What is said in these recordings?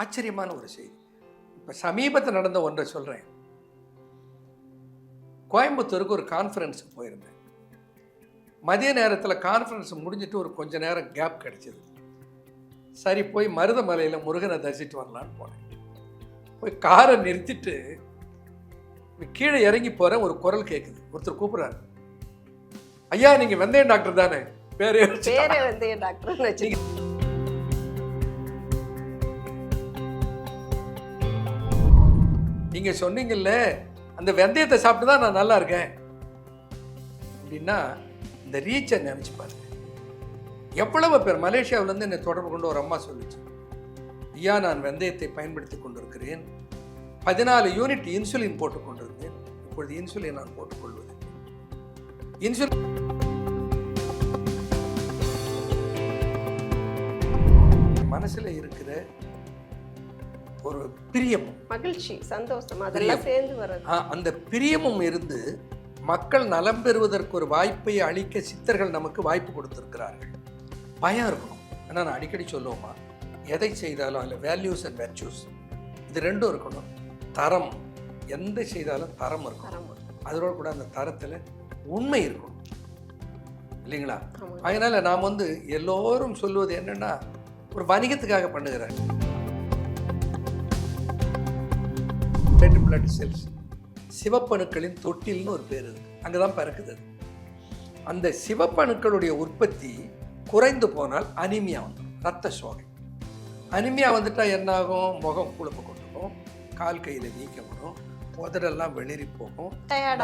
ஆச்சரியமான ஒரு செய்தி. இப்போ சமீபத்தில் நடந்த ஒன்றை சொல்கிறேன் கோயம்புத்தூருக்கு ஒரு கான்ஃபரன்ஸ் போயிருந்தேன். மதிய நேரத்தில் கான்ஃபரன்ஸ் முடிஞ்சிட்டு ஒரு கொஞ்ச நேரம் கேப் கிடைச்சிது சரி போய் மருதமலையில் முருகனை தரிசிட்டு வரலான்னு போனேன். போய் காரை நிறுத்திட்டு கீழே இறங்கி போகிறேன் ஒரு குரல் கேட்குது ஒருத்தர் கூப்பிட்றாரு. ஐயா நீங்கள் வெந்தயம் டாக்டர் தானே? பேரே பேரே வந்து டாக்டர்னு நீங்கள் நீங்க சொன்னீங்கல்ல அந்த வெந்தயத்தை சாப்பிட்டு தான் நான் நல்லா இருக்கேன். அப்படின்னா இந்த ரீச்சை நினச்சி பாருங்க. எவ்வளவு பேர் மலேசியாவிலேருந்து என்னை தொடர்பு கொண்டு ஒரு அம்மா சொல்லிச்சு ஐயா நான் வெந்தயத்தை பயன்படுத்தி கொண்டிருக்கிறேன். பதினாலு யூனிட் இன்சுலின் போட்டுக் கொண்டிருந்தேன். இப்பொழுது இன்சுலின் நான் போட்டுக்கொள்வது இன்சுலின் மனசில் இருக்கிற ஒரு பிரியம் மகிழ்ச்சி சந்தோஷம் அதெல்லாம் சேர்ந்து வர்றது. அந்த பிரியமும் இருந்து மக்கள் நலம் பெறுவதற்கு ஒரு வாய்ப்பை அளிக்க சித்தர்கள் நமக்கு வாய்ப்பு கொடுத்திருக்கிறார்கள். பயம் இருக்கணும். ஏன்னா நான் அடிக்கடி சொல்லுவோமா எதை செய்தாலும் அதில் வேல்யூஸ் அண்ட் வெர்ச்சூஸ் இது ரெண்டும் இருக்கணும். தரம் எந்த செய்தாலும் தரம் இருக்கணும். அதோட கூட அந்த தரத்தில் உண்மை இருக்கணும். இல்லைங்களா. அதனால நாம் வந்து எல்லோரும் சொல்லுவது என்னன்னா ஒரு வணிகத்துக்காக பண்ணுகிறார் பிளட் செல்ஸ். சிவப்பணுக்களின் தொட்டில்னு ஒரு பேர் இருக்கு அங்கே தான் பிறக்குது அது. அந்த சிவப்பணுக்களுடைய உற்பத்தி குறைந்து போனால் அனிமியா வந்துடும். ரத்த சோகை. அனிமியா வந்துட்டா என்ன ஆகும் முகம் குழப்ப கொண்டுக்கும் கால் கையில் வீக்கம் வரும். உதடெல்லாம் வெளிரி போகும்.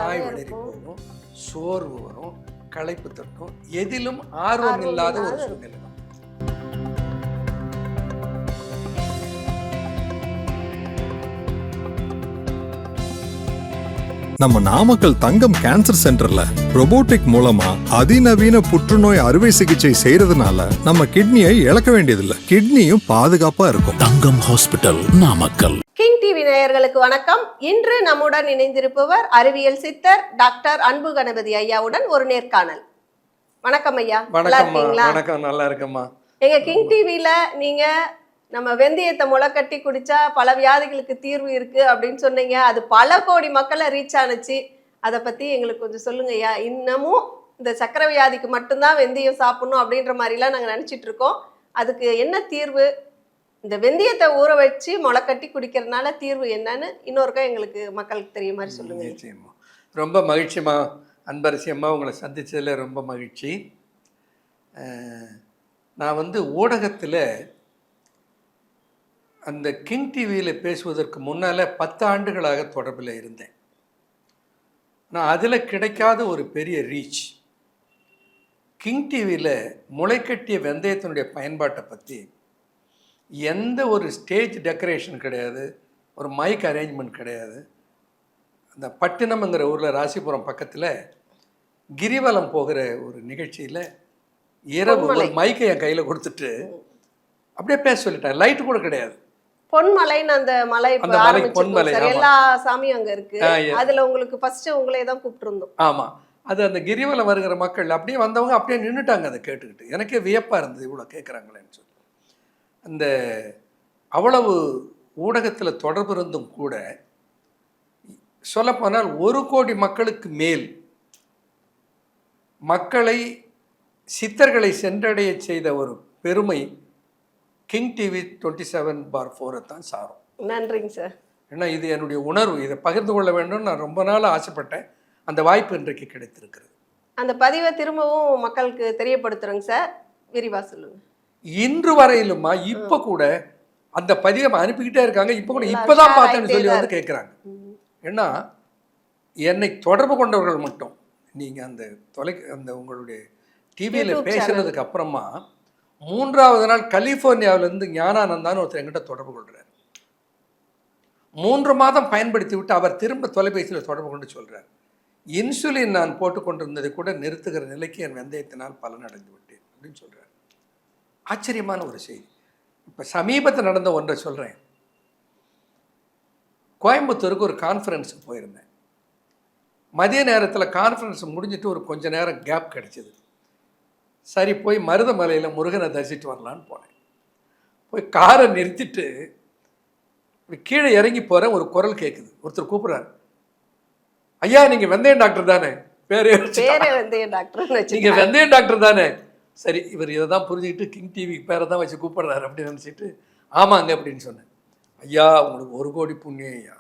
நாய் வெளிரி போகும். சோர்வு வரும். களைப்பு தட்டும் எதிலும் ஆர்வம் இல்லாத ஒரு சூழ்நிலை நம்ம நாமக்கல் தங்கம் கேன்சர் சென்டர்ல robotic மூலமா அதிநவீன புற்றுநோய் அறுவை சிகிச்சை செய்யறதுனால நம்ம கிட்னியை இழக்க வேண்டியதில்ல. கிட்னியும் பாதுகாப்பா இருக்கும். Thangam hospital Namakkal. King TV நேயர்களுக்கு வணக்கம். இன்று நம்முடன் இணைந்திருப்பவர் அறிவியல் சித்தர் டாக்டர் அன்பு கணபதி ஐயாவுடன் ஒரு நேர்காணல். வணக்கம் ஐயா. நல்லா இருக்கீங்களா? வணக்கம். நல்லா இருக்கம்மா. எங்க கிங் டிவில நீங்க நம்ம வெந்தயத்தை முளைக்கட்டி குடிச்சா பல வியாதிகளுக்கு தீர்வு இருக்கு அப்படின்னு சொன்னீங்க. அது பல கோடி மக்களை ரீச் ஆனுச்சு. அதை பத்தி எங்களுக்கு கொஞ்சம் சொல்லுங்க ஐயா இன்னமும் இந்த சக்கரை வியாதிக்கு மட்டும்தான் வெந்தயம் சாப்பிடணும் அப்படின்ற மாதிரிலாம் நாங்கள் நினச்சிட்டு இருக்கோம். அதுக்கு என்ன தீர்வு? இந்த வெந்தயத்தை ஊற வச்சு முளைக்கட்டி குடிக்கிறதுனால தீர்வு என்னன்னு இன்னொருக்கா எங்களுக்கு மக்களுக்கு தெரிய மாதிரி சொல்லுங்க. நிச்சயமா. ரொம்ப மகிழ்ச்சிம்மா. அன்பரசி அம்மா உங்களை சந்திச்சதுல ரொம்ப மகிழ்ச்சி. நான் வந்து ஊடகத்தில் அந்த கிங் டிவியில் பேசுவதற்கு முன்னால் பத்து ஆண்டுகளாக தொடர்பில் இருந்தேன். நான் அதில் கிடைக்காத ஒரு பெரிய ரீச் கிங் டிவியில் முளைக்கட்டிய வெந்தயத்தினுடைய பயன்பாட்டை பற்றி எந்த ஒரு ஸ்டேஜ் டெக்கரேஷன் கிடையாது ஒரு மைக் அரேஞ்ச்மெண்ட் கிடையாது. அந்த பட்டினம்ங்கிற ஊரில் ராசிபுரம் பக்கத்தில் கிரிவலம் போகிற ஒரு நிகழ்ச்சியில் இரவு ஒரு. மைக்கை என் கையில் கொடுத்துட்டு அப்படியே பேச சொல்லிட்டேன். லைட்டு கூட கிடையாது. பொன்மலைன்னு அந்த மலை ஆரம்பிச்சிருக்கோம். பொன்மலை, சார் ஆமா. எல்லா சாமியும் அங்க இருக்கு. ஆ, அதுல உங்களுக்கு ஃபர்ஸ்ட் உங்களே தான் கூப்பிட்டுருந்தோம். ஆமாம் அது அந்த கிரிவலம் வருகிற மக்கள் அப்படியே வந்தவங்க அப்படியே நின்றுட்டாங்க அதை கேட்டுக்கிட்டு. எனக்கே வியப்பாக இருந்தது இவ்வளோ கேட்குறாங்களேன்னு சொல்லி. அந்த அவ்வளவு ஊடகத்தில் தொடர்பு இருந்தும் கூட சொல்லப்போனால் ஒரு கோடி மக்களுக்கு மேல் மக்களை சித்தர்களை சென்றடைய செய்த ஒரு பெருமை King TV twenty seven for ஃபோரை தான் சாரும். நன்றிங்க சார் ஏன்னா இது என்னுடைய உணர்வு. இதை பகிர்ந்து கொள்ள வேண்டும்னு நான் ரொம்ப நாள் ஆசைப்பட்டேன். அந்த வாய்ப்பு இன்றைக்கு கிடைத்திருக்கிறது. அந்த பதிவை திரும்பவும் மக்களுக்கு தெரியப்படுத்துறோங்க சார் விரிவா சொல்லுங்க. இன்று வரையிலுமா இப்போ கூட அந்த பதிவை அனுப்பிக்கிட்டே இருக்காங்க. இப்போ கூட இப்போதான் பார்த்தேன்னு சொல்லி வந்து கேட்குறாங்க ஏன்னா என்னை தொடர்பு கொண்டவர்கள் மட்டும் நீங்கள் அந்த தொலை அந்த உங்களுடைய டிவியில் பேசுனதுக்கு அப்புறமா மூன்றாவது நாள் கலிஃபோர்னியாவிலேருந்து ஞானானந்தான்னு ஒருத்தர் எங்கிட்ட தொடர்பு கொள்கிறார் மூன்று மாதம் பயன்படுத்தி விட்டு அவர் திரும்ப தொலைபேசியில் தொடர்பு கொண்டு சொல்கிறார் இன்சுலின் நான் போட்டுக்கொண்டிருந்ததை கூட நிறுத்துகிற நிலைக்கு என் வெந்தயத்தினால் பலனடைந்து விட்டேன் அப்படின்னு சொல்கிறார் ஆச்சரியமான ஒரு செய்தி. இப்போ சமீபத்தில் நடந்த ஒன்றை சொல்கிறேன் கோயம்புத்தூருக்கு ஒரு கான்ஃபரன்ஸுக்கு போயிருந்தேன். மதிய நேரத்தில் கான்ஃபரன்ஸ் முடிஞ்சிட்டு ஒரு கொஞ்ச நேரம் கேப் கிடச்சிது. சரி போய் மருதமலையில் முருகனை தரிசிட்டு வரலான்னு போனேன். போய் காரை நிறுத்திட்டு கீழே இறங்கி போகிறேன் ஒரு குரல் கேட்குது ஒருத்தர் கூப்பிட்றாரு. ஐயா நீங்கள் வெந்தயம் டாக்டர் தானே? பேரே வச்சு பேரே வந்து டாக்டர்னு நீங்க வச்சுக்கோங்க வெந்தயம் டாக்டர் தானே? சரி இவர் இதை தான் புரிஞ்சுக்கிட்டு கிங் டிவி பேரை தான் வச்சு கூப்பிடுறாரு அப்படின்னு நினச்சிட்டு ஆமாங்க அப்படின்னு சொன்னேன். ஐயா உங்களுக்கு ஒரு கோடி புண்ணியம் ஐயா.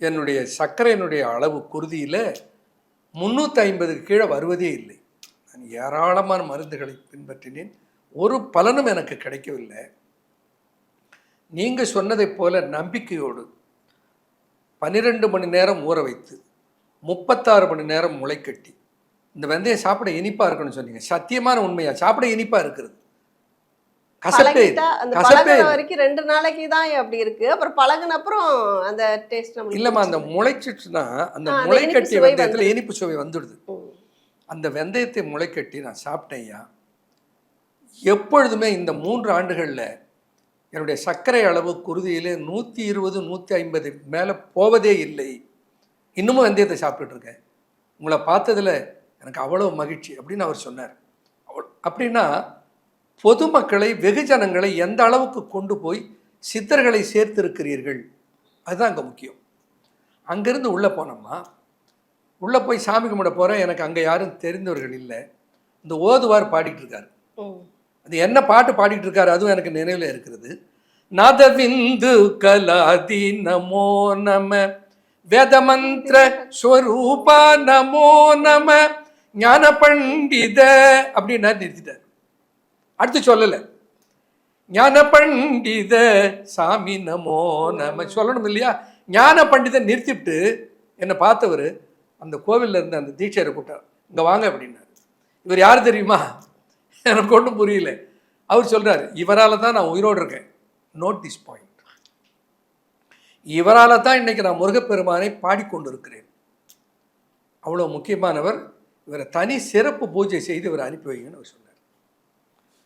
என்னுடைய சர்க்கரையினுடைய அளவு குருதியில் முந்நூற்றி ஐம்பதுக்கு கீழே வருவதே இல்லை. நான் ஏராளமான மருந்துகளை பின்பற்றினேன் ஒரு பலனும் எனக்கு கிடைக்கவில்லை நீங்கள் சொன்னதைப் போல நம்பிக்கையோடு பன்னிரெண்டு மணி நேரம் ஊற வைத்து முப்பத்தாறு மணி நேரம் முளைக்கட்டி இந்த வெந்தயம் சாப்பிட இனிப்பாக இருக்குன்னு சொன்னீங்க சத்தியமான உண்மையா சாப்பிட இனிப்பாக இருக்கிறது கசப்பே கசப்பே. வரைக்கும் ரெண்டு நாளைக்கு தான் அப்படி இருக்கு அப்புறம் பழகுன அப்புறம் அந்த டேஸ்ட் இல்லைம்மா அந்த. முளைச்சிச்சுன்னா அந்த சுவை வெந்தயத்தில் வந்துடுது. இனிப்பு சுவை வந்துடுது. அந்த வெந்தயத்தை முளைக்கட்டி நான் சாப்பிட்டேன்யா எப்பொழுதுமே இந்த மூன்று ஆண்டுகளில் என்னுடைய சர்க்கரை அளவு குருதியிலே நூற்றி இருபது நூற்றி ஐம்பது மேலே போவதே இல்லை. இன்னமும் வெந்தயத்தை சாப்பிட்டுட்டு உங்களை பார்த்ததில் எனக்கு அவ்வளோ மகிழ்ச்சி அப்படின்னு அவர் சொன்னார். அப்படின்னா பொதுமக்களை வெகுஜனங்களை எந்த அளவுக்கு கொண்டு போய் சித்தர்களை சேர்த்திருக்கிறீர்கள்? அதுதான் அங்கே முக்கியம். அங்கேருந்து உள்ளே போனோம்மா உள்ளே போய் சாமி கும்பிட போகிறேன் எனக்கு அங்கே யாரும் தெரிந்தவர்கள் இல்லை. இந்த ஓதுவார் பாடிட்டு இருக்காரு. அது என்ன பாட்டு பாடிட்டு இருக்காரு அதுவும் எனக்கு நினைவில் இருக்கிறது நதவிந்து கலாதி நமோ நம. வேதமந்திர ஸ்வரூபா நமோ நம. ஞான பண்டித அப்படின்னா நிறுத்திட்டார். அடுத்து சொல்லலை. ஞான பண்டித சாமி நமோ நம. சொல்லணும் இல்லையா? ஞான பண்டிதன் நிறுத்திவிட்டு என்னை பார்த்தவர் அந்த கோவில்ல இருந்த அந்த தீட்சையரை கூப்பிட்டார். இங்கே வாங்க அப்படின்னாரு. இவர் யார் தெரியுமா? எனக்கு ஒன்றும் புரியல. அவர் சொல்கிறார் இவரால் தான் நான் உயிரோடு இருக்கேன். நோட் திஸ் பாயிண்ட் இவரால் தான் இன்னைக்கு நான் முருகப்பெருமானை பாடிக்கொண்டு இருக்கிறேன் அவ்வளோ முக்கியமானவர். இவரை தனி சிறப்பு பூஜை செய்து இவரை அனுப்பி வைங்கன்னு அவர் சொன்னார்.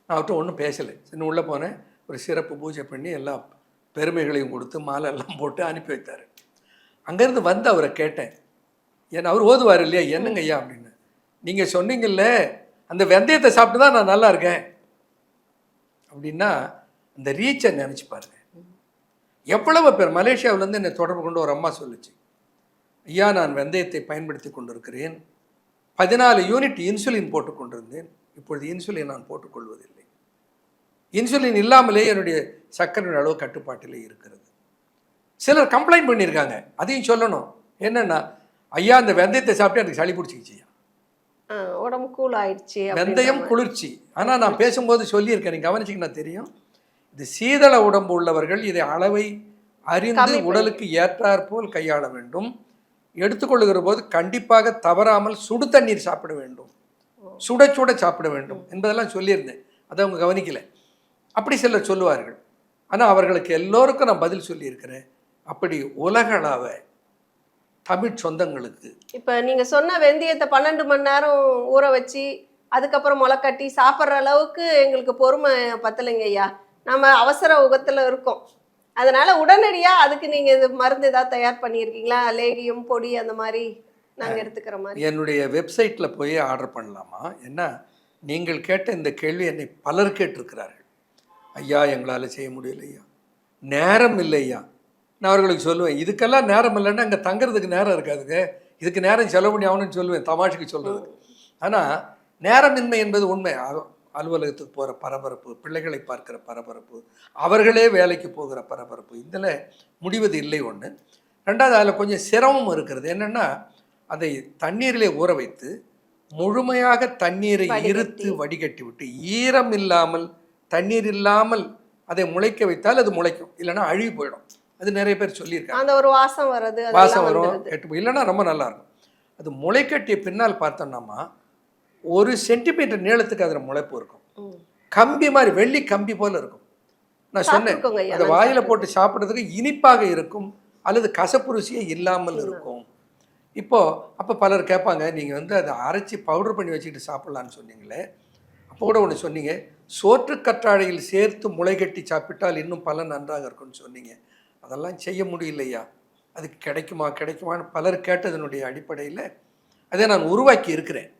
நான் அவர்கிட்ட ஒன்றும் பேசலை. சின்ன உள்ளே போனேன். ஒரு சிறப்பு பூஜை பண்ணி எல்லா பெருமைகளையும் கொடுத்து மாலை எல்லாம் போட்டு அனுப்பி வைத்தார். அங்கேருந்து வந்து அவரை கேட்டேன். ஏன்னா அவர் ஓதுவார் இல்லையா? என்னங்க ஐயா அப்படின்னு. நீங்கள் சொன்னீங்கல்ல அந்த வெந்தயத்தை சாப்பிட்டு தான் நான் நல்லா இருக்கேன். அப்படின்னா அந்த ரீச்சை நினச்சி பாருங்க. எவ்வளவு பேர் மலேசியாவிலேருந்து என்னை தொடர்பு கொண்டு ஒரு அம்மா சொல்லுச்சு ஐயா நான் வெந்தயத்தை பயன்படுத்தி கொண்டிருக்கிறேன். பதினாலு யூனிட் இன்சுலின் போட்டுக்கொண்டிருந்தேன் இப்பொழுது இன்சுலின் நான் போட்டுக்கொள்வதில்லை இன்சுலின் இல்லாமலே என்னுடைய சர்க்கரையின் அளவு கட்டுப்பாட்டிலே இருக்கிறது. சிலர் கம்ப்ளைண்ட் பண்ணியிருக்காங்க. அதையும் சொல்லணும். என்னென்னா ஐயா அந்த வெந்தயத்தை சாப்பிட்டு எனக்கு சளி பிடிச்சிக்கிச்சியா ஆ, உடம்பு கூல் ஆயிடுச்சு வெந்தயம். குளிர்ச்சி. ஆனால் நான் பேசும்போது சொல்லியிருக்கேன். நீங்க கவனிச்சிங்கன்னா தெரியும். இது சீதள உடம்பு உள்ளவர்கள் இதை அளவை அறிந்து. உடலுக்கு ஏற்றாற்போல் கையாள வேண்டும். எடுத்துக்கொள்ளுகிற போது கண்டிப்பாக தவறாமல் சுடு தண்ணீர் சாப்பிட வேண்டும். சுட சுட சாப்பிட வேண்டும் என்பதெல்லாம் சொல்லியிருந்தேன். அதை அவங்க கவனிக்கல. அப்படி சிலர் சொல்லுவார்கள். ஆனால் அவர்களுக்கு எல்லோருக்கும் நான் பதில் சொல்லியிருக்கிறேன். அப்படி உலகளவ தமிழ் சொந்தங்களுக்கு. இப்ப நீங்க சொன்ன வெந்தயத்தை பன்னெண்டு மணி நேரம் ஊற வச்சு அதுக்கப்புறம் முளை கட்டி சாப்பிட்ற அளவுக்கு எங்களுக்கு பொறுமை பத்தலைங்க ஐயா. நம்ம அவசர உகத்துல இருக்கோம். அதனால உடனடியா அதுக்கு நீங்க இது மருந்து ஏதாவது தயார் பண்ணியிருக்கீங்களா? லேகியம் பொடி அந்த மாதிரி நாங்க எடுத்துக்கிற மாதிரி. என்னுடைய வெப்சைட்டில் போய் ஆர்டர் பண்ணலாமா? என்ன நீங்கள் கேட்ட இந்த கேள்வி என்னை பலர் கேட்டிருக்கிறார்கள். ஐயா எங்களால் செய்ய முடியல ஐயா நேரம் இல்லை ஐயா நான் அவர்களுக்கு சொல்லுவேன் இதுக்கெல்லாம் நேரம் இல்லைன்னா அங்கே தங்குறதுக்கு நேரம் இருக்காதுங்க. இதுக்கு நேரம் செலவு பண்ணி ஆகணும்னு சொல்லுவேன் தமாஷுக்கு சொல்கிறதுக்கு ஆனால் நேரமின்மை என்பது உண்மை. அலுவலகத்துக்கு போகிற பரபரப்பு பிள்ளைகளை பார்க்கிற பரபரப்பு அவர்களே வேலைக்கு போகிற பரபரப்பு இதில் முடிவது இல்லை ஒன்று ரெண்டாவது அதில் கொஞ்சம் சிரமம் இருக்கிறது. என்னென்னா அதை தண்ணீரிலே ஊற வைத்து முழுமையாக தண்ணீரை. இருத்து வடிகட்டி விட்டு ஈரம் இல்லாமல் தண்ணீர் இல்லாமல் அதை முளைக்க வைத்தால் அது முளைக்கும். இல்லைன்னா அழுகி போயிடும். அது நிறைய பேர் சொல்லியிருக்காங்க. அந்த ஒரு வாசம் வர்றது வாசம் வரும். கெட்டு இல்லைன்னா ரொம்ப நல்லா இருக்கும் அது முளைக்கட்டிய பின்னால் பார்த்தோம்னாமா ஒரு சென்டிமீட்டர் நீளத்துக்கு அதில் முளைப்பு இருக்கும். கம்பி மாதிரி வெள்ளி கம்பி போல இருக்கும். நான் சொன்னேன் அதை வாயில போட்டு சாப்பிட்றதுக்கு இனிப்பாக இருக்கும் அல்லது கசப்பு ருசியே இல்லாமல் இருக்கும். இப்போ அப்போ பலர் கேட்பாங்க நீங்கள் வந்து அதை அரைச்சி பவுடர் பண்ணி வச்சுக்கிட்டு சாப்பிட்லான்னு சொன்னீங்களே. அப்போ கூட ஒன்று சொன்னீங்க சோற்று கற்றாழையில் சேர்த்து முளைகட்டி சாப்பிட்டால் இன்னும் பலன் நன்றாக இருக்கும்னு சொன்னீங்க. அதெல்லாம் செய்ய முடியலையா? அதுக்கு கிடைக்குமா கிடைக்குமான்னு பலர் கேட்டதனுடைய அடிப்படையில் அதை நான் உருவாக்கி இருக்கிறேன்.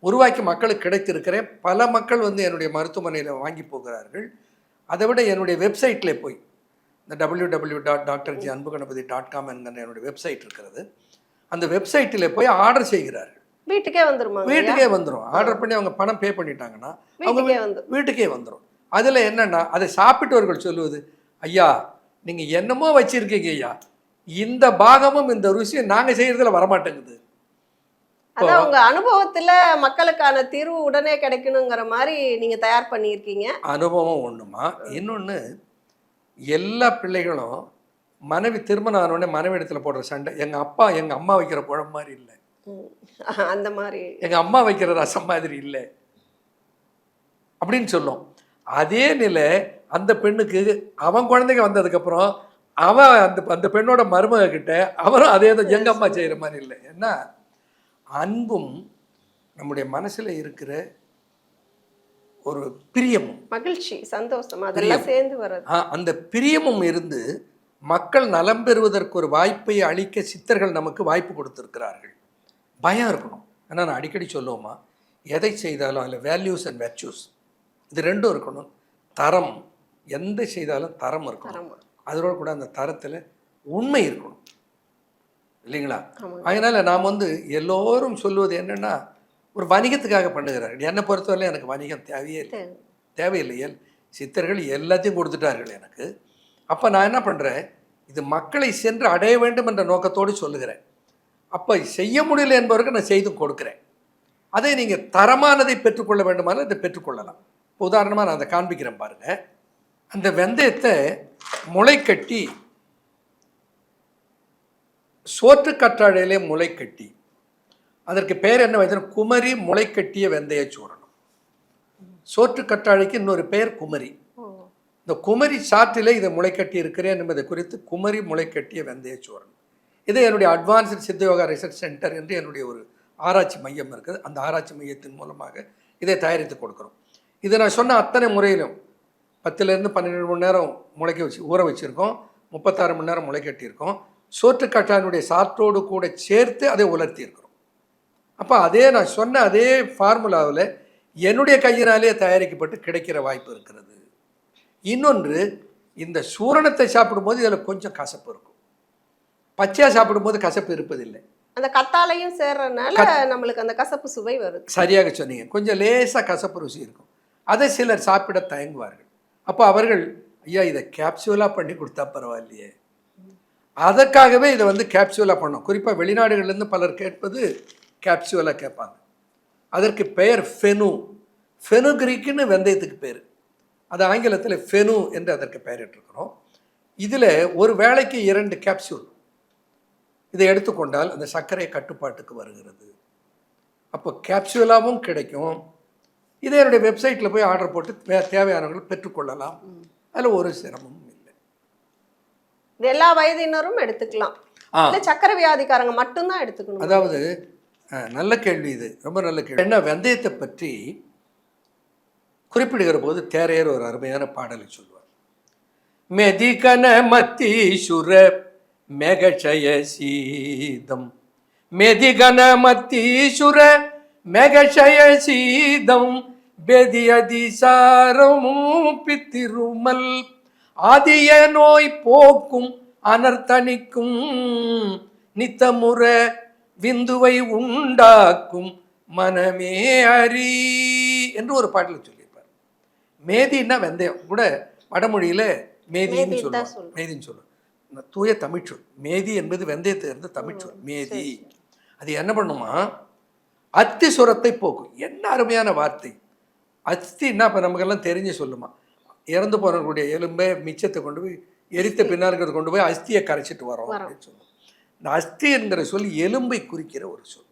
உருவாக்கி மக்களுக்கு கிடைத்திருக்கிறேன். பல மக்கள் வந்து என்னுடைய மருத்துவமனையில் வாங்கி போகிறார்கள். அதை விட என்னுடைய வெப்சைட்டில் போய் இந்த W W dot doctor G Anbu Ganapathi dot com என்கிற என்னுடைய வெப்சைட் இருக்கிறது. அந்த வெப்சைட்டில் போய் ஆர்டர் செய்கிறார்கள். வீட்டுக்கே வந்துருமாங்க வீட்டுக்கே வந்துடும் ஆர்டர் பண்ணி அவங்க பணம் பே பண்ணிட்டாங்கன்னா அவங்க வீட்டுக்கே வந்துடும் அதில் என்னன்னா அதை சாப்பிட்டவர்கள் சொல்லுவது ஐயா நீங்கள் என்னமோ வச்சிருக்கீங்க ஐயா. இந்த பாகமும் இந்த ருசியும் நாங்கள் செய்கிறதுல வரமாட்டேங்குது. அதான் உங்க அனுபவத்துல மக்களுக்கான தீர்வு உடனே கிடைக்கணுங்கிற மாதிரி நீங்க தயார் பண்ணியிருக்கீங்க. அனுபவம் ஒன்றுமா இன்னொன்று எல்லா பிள்ளைகளும் மனைவி திருமணம் ஆனோடனே மனைவி இடத்துல போடுற சண்டை எங்கள் அப்பா எங்கள் அம்மா வைக்கிற குழம்பு மாதிரி இல்லை. அந்த மாதிரி. எங்கள் அம்மா வைக்கிற ரசம் மாதிரி இல்லை. அப்படின்னு சொல்லும். அதே நிலை அந்த பெண்ணுக்கு அவன் குழந்தைங்க வந்ததுக்கப்புறம் அவன் அந்த அந்த பெண்ணோட மருமக கிட்ட அவரும் அதே தான் எங்கள் அம்மா செய்கிற மாதிரி இல்லை. ஏன்னா அன்பும் நம்முடைய மனசில் இருக்கிற ஒரு பிரியமும். மகிழ்ச்சி சந்தோஷம் அதெல்லாம் சேர்ந்து வர்றது. அந்த பிரியமும் இருந்து மக்கள் நலம் பெறுவதற்கு ஒரு வாய்ப்பை அளிக்க சித்தர்கள் நமக்கு வாய்ப்பு கொடுத்திருக்கிறார்கள். பயம் இருக்கணும். ஏன்னா நான் அடிக்கடி சொல்லுவோமா எதை செய்தாலும் அதில் வேல்யூஸ் அண்ட் வெர்ச்சூஸ் இது ரெண்டும் இருக்கணும். தரம் எந்த செய்தாலும் தரம் இருக்கணும். அதோட கூட அந்த தரத்தில் உண்மை இருக்கணும். இல்லைங்களா. அதனால் நாம் வந்து எல்லோரும் சொல்லுவது என்னென்னா ஒரு வணிகத்துக்காக பண்ணுகிறார்கள் என்னை பொறுத்தவரை எனக்கு வணிகம் தேவையே இல்லை. தேவை. தேவையில்லை. எல் சித்தர்கள் எல்லாத்தையும் கொடுத்துட்டார்கள் எனக்கு. அப்போ நான் என்ன பண்ணுறேன் இது மக்களை சென்று அடைய வேண்டும் என்ற நோக்கத்தோடு சொல்லுகிறேன். அப்போ செய்ய முடியல என்பவருக்கு நான் செய்து கொடுக்குறேன். அதை நீங்கள் தரமானதை பெற்றுக்கொள்ள வேண்டுமானால் இதை பெற்றுக்கொள்ளலாம். உதாரணமாக நான் அதை காண்பிக்கிறேன் பாருங்கள் அந்த வெந்தயத்தை முளை கட்டி சோற்று கற்றாழையிலே முளை கட்டி அதற்கு பேர் என்ன வைத்தன குமரி முளை கட்டிய வெந்தய சூரணம் சோற்று கற்றாழைக்கு இன்னொரு பெயர் குமரி. இந்த குமரி சாற்றிலே இதை முளைக்கட்டி இருக்கிறேன் என்பதை குறித்து குமரி முளைக்கட்டிய வெந்தய சூரணம் இது என்னுடைய அட்வான்ஸ்டு சித்தயோகா ரிசர்ச் சென்டர் என்று என்னுடைய ஒரு ஆராய்ச்சி மையம் இருக்குது. அந்த ஆராய்ச்சி மையத்தின் மூலமாக இதை தயாரித்து கொடுக்குறோம். இதை நான் சொன்ன அத்தனை முறையிலும் பத்துலேருந்து பன்னிரெண்டு மணி நேரம் முளைக்க வச்சு ஊற வச்சுருக்கோம். முப்பத்தாறு மணி நேரம் முளைக்கட்டியிருக்கோம். சோற்றுக்கட்டானுடைய சாற்றோடு கூட சேர்த்து அதை உலர்த்தி இருக்கிறோம் அப்போ அதே நான் சொன்ன அதே ஃபார்முலாவில் என்னுடைய கையினாலே தயாரிக்கப்பட்டு கிடைக்கிற வாய்ப்பு இருக்கிறது. இன்னொன்று இந்த சூரணத்தை சாப்பிடும்போது இதில் கொஞ்சம் கசப்பு இருக்கும். பச்சையாக சாப்பிடும்போது கசப்பு இருப்பதில்லை. அந்த கத்தாலையும் சேர்றதுனால நம்மளுக்கு அந்த கசப்பு சுவை வருது. சரியாக சொன்னீங்க. கொஞ்சம் லேசாக கசப்பு ருசி இருக்கும். அதை சிலர் சாப்பிட தயங்குவார்கள். அப்போ அவர்கள் ஐயா இதை கேப்சூலாக பண்ணி கொடுத்தா பரவாயில்லையே. அதற்காகவே இதை வந்து கேப்சூலாக பண்ணோம். குறிப்பாக வெளிநாடுகள்லேருந்து பலர் கேட்பது கேப்சூலாக கேட்பாங்க. அதற்கு பெயர் ஃபெனு ஃபெனுகிரிக்குன்னு வெந்தயத்துக்கு பேர். அது ஆங்கிலத்தில் ஃபெனு என்று அதற்கு பெயரிட்டிருக்கிறோம். இதில் ஒரு வேளைக்கு இரண்டு கேப்சூல் இதை எடுத்துக்கொண்டால் அந்த சர்க்கரை கட்டுப்பாட்டுக்கு வருகிறது. அப்போ கேப்சூலாகவும் கிடைக்கும். இதை என்னுடைய வெப்சைட்டில் போய் ஆர்டர் போட்டு தேவையானவர்கள் பெற்றுக்கொள்ளலாம். அதில் ஒரு சிரமமும் இல்லை. இது எல்லா வயதினரும் எடுத்துக்கலாம். சக்கரை வியாதிக்காரங்க மட்டும்தான் எடுத்துக்கணும். அதாவது நல்ல கேள்வி இது. ரொம்ப நல்ல கேள்வி. என்ன வெந்தயத்தை பற்றி குறிப்பிடுகிற போது தேரையர் ஒரு அருமையான பாடலை சொல்வார் மெதிகன மத்தீசுர மெகஷய சீதம். மெதிகன மத்தீசுர மெகஷய சீதம். பெதியதிசாரமும் பித்திருமல் ஆதிய நோய் போக்கும் அனர்த்தனிக்கும் நித்தமுற விந்துவை உண்டாக்கும் மனமே அறி என்று ஒரு பாட்டில் சொல்லியிருப்பார். மேதின்னா வெந்தயம். கூட வடமொழியில் மேதின்னு சொல்லுவோம். மேதின்னு சொல்லுவோம். தூய தமிழ்ச்சொல் மேதி என்பது வெந்தயத்தை இருந்து தமிழ்ச்சொல் மேதி. அது என்ன பண்ணுமா? அத்தி சுரத்தை போக்கும். என்ன அருமையான வார்த்தை. அஸ்தின்னா இப்போ நமக்கெல்லாம் தெரிஞ்சு சொல்லுமா? இறந்து போனவர்களுடைய எலும்பை மிச்சத்தை கொண்டு போய் எரித்த பின்னாருங்கிறத கொண்டு போய் அஸ்தியை கரைச்சிட்டு வரோம். அப்படின்னு சொல்லுவோம். இந்த அஸ்தி என்கிற சொல் எலும்பை குறிக்கிற ஒரு சொல்.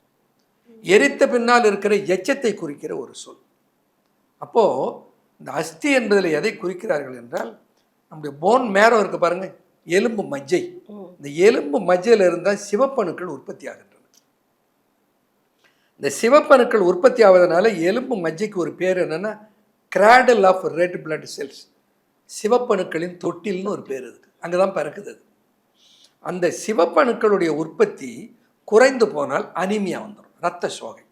எரித்த பின்னால் இருக்கிற எச்சத்தை குறிக்கிற ஒரு சொல். அப்போ இந்த அஸ்தி என்பதில் எதை குறிக்கிறார்கள் என்றால் நம்முடைய போன் மேரோ இருக்கு பாருங்க எலும்பு மஜ்ஜை. இந்த எலும்பு மஜ்ஜையில் இருந்தால் சிவப்பணுக்கள் உற்பத்தி ஆகின்றன இந்த சிவப்பணுக்கள் உற்பத்தி ஆவதனால எலும்பு மஜ்ஜைக்கு ஒரு பேர் என்னன்னா cradle of red blood cells சிவப்பணுக்களின் தொட்டில்னு ஒரு பேர் இருக்கு அங்கே தான் பிறக்குது அது. அந்த சிவப்பணுக்களுடைய உற்பத்தி குறைந்து போனால் அனிமியா வந்துடும் ரத்த சோகை.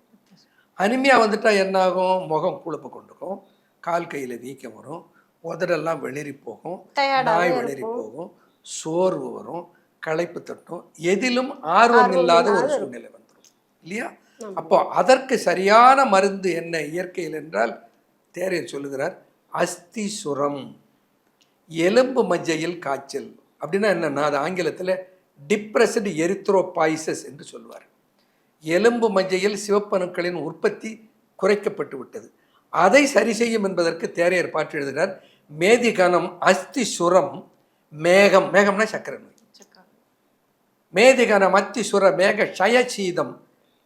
அனிமியா வந்துட்டா என்ன ஆகும் முகம் குழப்ப கொண்டுக்கும் கால் கையில் வீக்கம் வரும் உதடெல்லாம் வெளிரி போகும் நாய் வெளிரி போகும் சோர்வு வரும் களைப்பு தட்டும் எதிலும் ஆர்வம் இல்லாத ஒரு சூழ்நிலை வந்துடும் இல்லையா? அப்போ அதற்கு சரியான மருந்து என்ன இயற்கையில் என்றால் தேரையர் சொல்லுகிறார் அஸ்தி சுரம் எலும்பு மஜ்ஜையில் காய்ச்சல். அப்படின்னா என்னன்னா அது ஆங்கிலத்தில் டிப்ரெஸ்டு எரித்ரோபாய்சஸ் என்று சொல்வார். எலும்பு மஜ்ஜையில் சிவப்பணுக்களின் உற்பத்தி குறைக்கப்பட்டு விட்டது. அதை சரி செய்யும் என்பதற்கு தேரையர் பாட்டு எழுதுகிறார் மேதிகனம் அஸ்தி சுரம் மேகம். மேகம்னா சக்கரை நோய். மேதிகனம் அத்தி சுர மேக க்ஷயசீதம்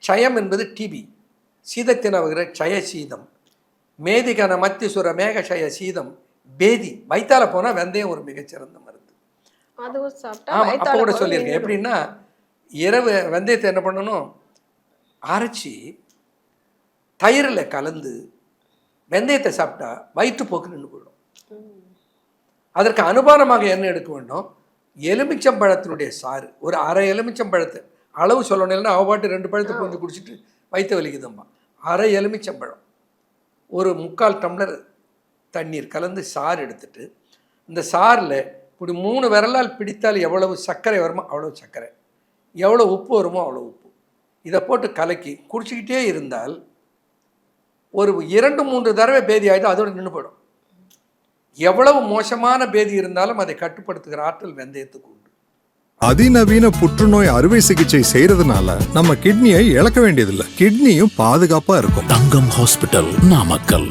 க்ஷயம் என்பது டிபி சீதத்தினவுகிற க்ஷயசீதம் மேதிகன மத்தி சுர மேக க்ஷய சீதம். பேதி. வயித்தால போனால் வெந்தயம் ஒரு மிகச்சிறந்த மருந்து. ஆமாம் அப்போ கூட சொல்லியிருக்கேன். எப்படின்னா இரவு வெந்தயத்தை என்ன பண்ணணும்? அரைச்சி தயிரில் கலந்து வெந்தயத்தை சாப்பிட்டா வயிற்றுப்போக்கு நின்று போயிடும். அதற்கு அனுபானமாக என்ன எடுக்க வேண்டும். எலுமிச்சம்பழத்தினுடைய சாறு. ஒரு அரை எலுமிச்சம்பழத்தை அளவு சொல்லணும்னா அவ பாட்டு ரெண்டு பழத்தை கொஞ்சம் குடிச்சிட்டு வயிற்று வலிக்குதும்மா. அரை எலுமிச்சம்பழம். ஒரு முக்கால் டம்ளர் தண்ணீர் கலந்து சாறு எடுத்துட்டு இந்த சாறில் இப்படி மூணு விரலால் பிடித்தால் எவ்வளவு சர்க்கரை வருமோ அவ்வளவு சர்க்கரை. எவ்வளோ உப்பு வருமோ அவ்வளோ உப்பு. இதை போட்டு கலக்கி குடிச்சிக்கிட்டே இருந்தால் ஒரு இரண்டு மூன்று தடவை பேதி ஆகிடும் அதோடு நின்று போயிடும். எவ்வளவு மோசமான பேதி இருந்தாலும் அதை கட்டுப்படுத்துகிற ஆற்றல் வெந்தயத்துக்கு உண்டு. அதிநவீன புற்றுநோய் அறுவை சிகிச்சை செய்யறதுனால நம்ம கிட்னியை இழக்க வேண்டியதில்லை. கிட்னியும் பாதுகாப்பா இருக்கும். தங்கம் ஹாஸ்பிட்டல் நாமக்கல்.